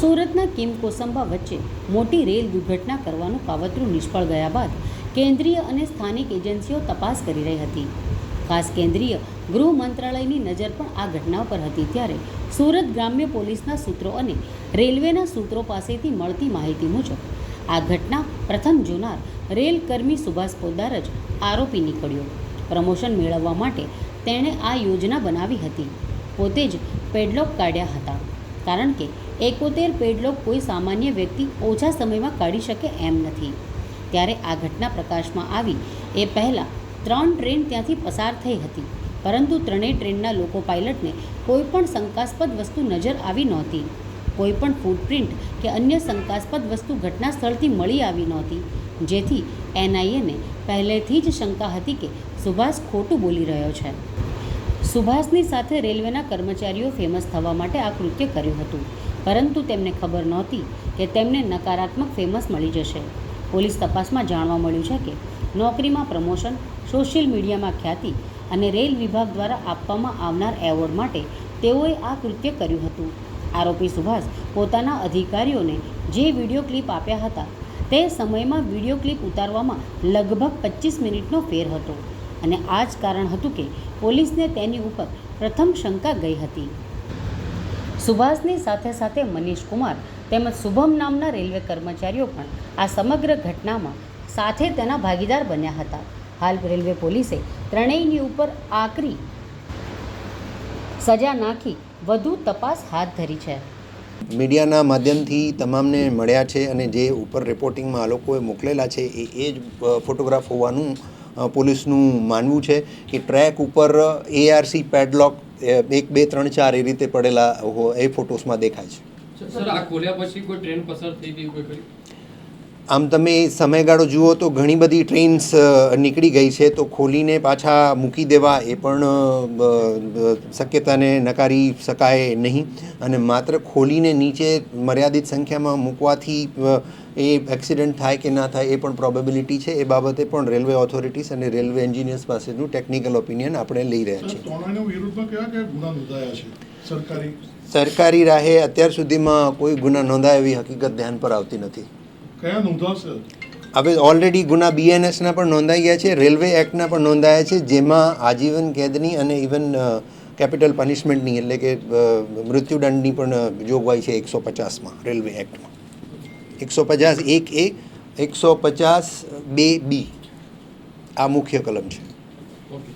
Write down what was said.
સુરતના કિમ કોસંબા વચ્ચે મોટી રેલ દુર્ઘટના કરવાનું કાવતરું નિષ્ફળ ગયા બાદ કેન્દ્રીય અને સ્થાનિક એજન્સીઓ તપાસ કરી રહી હતી. ખાસ કેન્દ્રીય ગૃહ મંત્રાલયની નજર પણ આ ઘટના પર હતી ત્યારે સુરત ગ્રામ્ય પોલીસના સૂત્રો અને રેલવેના સૂત્રો પાસેથી મળતી માહિતી મુજબ આ ઘટના પ્રથમ જોનાર રેલ કર્મી સુભાષ પોદાર જ આરોપી નીકળ્યો. પ્રમોશન મેળવવા માટે તેણે આ યોજના બનાવી હતી. પોતે જ પેડલોક કાઢ્યા હતા. કારણ કે એકોતેર પેડલોક કોઈ સામાન્ય વ્યક્તિ ઓછા સમયમાં કાઢી શકે એમ નથી. ત્યારે આ ઘટના પ્રકાશમાં આવી એ પહેલાં ત્રણ ટ્રેન ત્યાંથી પસાર થઈ હતી. પરંતુ ત્રણેય ટ્રેનના લોકો પાયલટને કોઈ પણ શંકાસ્પદ વસ્તુ નજર આવી નહોતી. કોઈ પણ ફૂટપ્રિન્ટ કે અન્ય શંકાસ્પદ વસ્તુ ઘટના સ્થળથી મળી આવી નહોતી. જેથી એનઆઈએને પહેલેથી જ શંકા હતી કે સુભાષ ખોટું બોલી રહ્યો છે. સુભાષની સાથે રેલવેના કર્મચારીઓ ફેમસ થવા માટે આ કૃત્ય કર્યું હતું. પરંતુ તેમને ખબર નહોતી કે તેમને નકારાત્મક ફેમસ મળી જશે. પોલીસ તપાસમાં જાણવા મળ્યું છે કે નોકરીમાં પ્રમોશન, સોશિયલ મીડિયામાં ખ્યાતિ અને રેલ વિભાગ દ્વારા આપવામાં આવનાર એવોર્ડ માટે તેઓએ આ કૃત્ય કર્યું હતું. આરોપી સુભાષ પોતાના અધિકારીઓને જે વીડિયો ક્લિપ આપ્યા હતા તે સમયમાં વીડિયો ક્લિપ ઉતારવામાં લગભગ પચીસ મિનિટનો ફેર હતો. અને આ જ કારણ હતું કે પોલીસને તેની ઉપર પ્રથમ શંકા ગઈ હતી. સુભાષની સાથે સાથે મનીષ કુમાર તેમજ શુભમ નામના રેલવે કર્મચારીઓ પણ આ સમગ્ર ઘટનામાં સાથે તેના ભાગીદાર બન્યા હતા. હાલ રેલવે પોલીસે ત્રણેયની ઉપર આકરી સજા નાખી વધુ તપાસ હાથ ધરી છે. મીડિયાના માધ્યમથી તમામને મળ્યા છે અને જે ઉપર રિપોર્ટિંગમાં આ લોકોએ મોકલેલા છે એ એ જ ફોટોગ્રાફ હોવાનું પોલીસનું માનવું છે કે ટ્રેક ઉપર એઆરસી પેડલોક એક, બે, ત્રણ, ચાર એ રીતે પડેલા એ ફોટોસમાં દેખાય છે. સર, આ ખોલ્યા પછી કોઈ ટ્રેન પસાર થઈ ગઈ કોઈ આમ તમે સમયગાળો જુઓ તો ઘણી બધી ટ્રેન્સ નીકળી ગઈ છે. તો ખોલીને પાછા મૂકી દેવા એ પણ શક્યતાને નકારી શકાય નહીં. અને માત્ર ખોલીને નીચે મર્યાદિત સંખ્યામાં મૂકવાથી એ એક્સિડન્ટ થાય કે ના થાય એ પણ પ્રોબેબિલિટી છે. એ બાબતે પણ રેલવે ઓથોરિટીઝ અને રેલવે એન્જિનિયર્સ પાસેનું ટેકનિકલ ઓપિનિયન આપણે લઈ રહ્યા છીએ. સરકારી રાહે અત્યાર સુધીમાં કોઈ ગુના નોંધાય એવી હકીકત ધ્યાન પર આવતી નથી. કયા નોંધાશે હવે ઓલરેડી ગુના બીએનએસના પણ નોંધાઈ ગયા છે રેલવે એક્ટના પણ નોંધાયા છે જેમાં આજીવન કેદની અને ઇવન કેપિટલ પનિશમેન્ટની એટલે કે મૃત્યુદંડની પણ જોગવાઈ છે એકસો પચાસમાં રેલવે એક્ટમાં એકસો પચાસ એક એ એકસો પચાસ બે બી આ મુખ્ય કલમ છે. ઓકે